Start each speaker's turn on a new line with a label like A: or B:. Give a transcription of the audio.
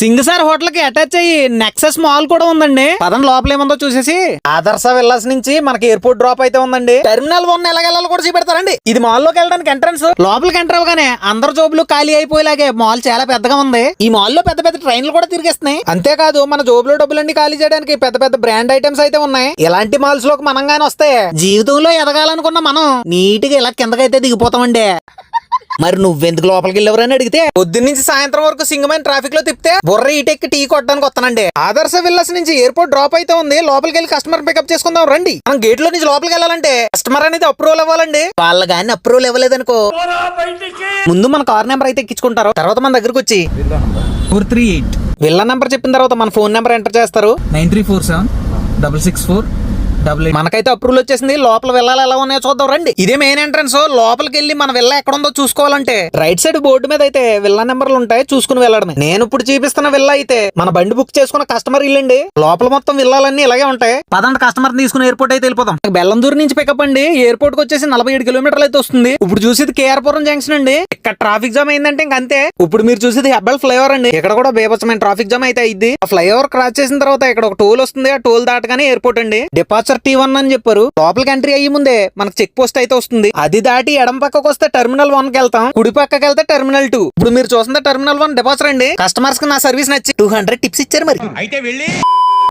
A: సింగసార్ హోటల్కి అటాచ్ అయ్యి nexus mall కూడా ఉందండి. పదం లోపల ఏముందో చూసేసి. ఆదర్శ విల్లాస్ నుంచి మనకి ఎయిర్పోర్ట్ డ్రాప్ అయితే ఉందండి. టెర్మినల్ వన్ ఎలాగెళ్ళాలో కూడా చూపెడతారండి. ఇది మాల్లోకి వెళ్ళడానికి ఎంట్రన్స్ లోపలికి ఎంటర్ అవగానే అందరు జోబులు ఖాళీ అయిపోయేలాగే మాల్ చాలా పెద్దగా ఉంది. ఈ మాల్లో పెద్ద పెద్ద ట్రైన్లు కూడా తిరిగేస్తున్నాయి. అంతేకాదు మన జోబులో డబ్బులన్నీ ఖాళీ చేయడానికి పెద్ద పెద్ద బ్రాండ్ ఐటమ్స్ అయితే ఉన్నాయి. ఇలాంటి మాల్స్లోకి మనం గాని వస్తే జీవితంలో ఎదగాలనుకున్న మనం నీట్గా ఇలా కిందకైతే దిగిపోతామండి. మరి నువ్వెందుకు లోపలికి వెళ్ళవరని అడిగితే పొద్దున్న నుంచి సాయంత్రం వరకు సింగమైన ట్రాఫిక్లో తిప్పితే బుర్ర ఈటెక్కి టీ కొట్టడానికి వస్తానండి. ఆదర్శ విల్లాస్ నుంచి ఎయిర్పోర్ట్ డ్రాప్ అయితే ఉంది లోపలికి వెళ్ళి కస్టమర్ పికప్ చేసుకుందాం రండి. మనం గేట్లో నుంచి లోపలికి వెళ్ళాలంటే కస్టమర్ అనేది అప్రూవల్ ఇవ్వాలండి వాళ్ళ గాని అప్రూవల్ ఇవ్వలేదనుకో. ముందు మన కార్ నెంబర్ అయితే ఎక్కించుకుంటారు తర్వాత మన దగ్గరకు వచ్చి.
B: Four three eight
A: villa number చెప్పిన తర్వాత మన ఫోన్ నెంబర్ ఎంటర్ చేస్తారు.
B: Nine three four seven double six four double
A: మనకైతే అప్రూవల్ వచ్చేసింది. లోపల వెళ్ళాలి ఎలా ఉన్నాయో చూద్దాం రండి. ఇదే మెయిన్ ఎంట్రన్స్ లోపలికి వెళ్ళి మన విల్ల ఎక్కడ ఉందో చూసుకోవాలంటే రైట్ సైడ్ బోర్డు మీద అయితే విల్లా నెంబర్లు ఉంటాయి చూసుకుని వెళ్ళడమే. నేను ఇప్పుడు చూపిస్తున్న విల్లా అయితే మన బండి బుక్ చేసుకున్న కస్టమర్ ఇల్లండి. లోపల మొత్తం విల్లాలన్నీ ఇలాగే ఉంటాయి. పదండి కస్టమర్ తీసుకుని ఎయిర్పోర్ట్ అయితే వెళ్ళిపోతాం బెల్లందూరు నుంచి పికప్ అండి. ఎయిర్పోర్ట్కి వచ్చేసి నలభై ఏడు కిలోమీటర్లు అయితే వస్తుంది. ఇప్పుడు చూసేది కేఆర్పురం జంక్షన్ అండి. ఇక్కడ ట్రాఫిక్ జామ్ అయిందంటే ఇంక అంతే. ఇప్పుడు మీరు చూసేది హెబ్బల్ ఫ్లైఓవర్ అండి. ఇక్కడ కూడా బేబచ్చమైన ట్రాఫిక్ జామ్ అయితే అయింది ఫ్లైఓవర్ క్రాస్ చేసిన తర్వాత ఇక్కడ ఒక టోల్ వస్తుంది. ఆ టోల్ దాటగానే ఎయిర్పోర్ట్ అండి. డిపార్చర్ టీ వన్ అని చెప్పారు. లోపలికి ఎంట్రీ అయ్యి ముందే మనకు చెక్ పోస్ట్ అయితే వస్తుంది. అది దాటి ఎడం పక్కకు వస్తే టెర్మినల్ వన్కి వెళ్తాం. కుడి పక్కకి వెళ్తే టెర్మినల్ టూ. ఇప్పుడు మీరు చూస్తుంది టెర్మినల్ వన్ డిపాజిట్ అండి కస్టమర్స్కి నా సర్వీస్ నచ్చి టూ హండ్రెడ్ టిప్స్ ఇచ్చారు మరి.
C: అయితే వెళ్ళి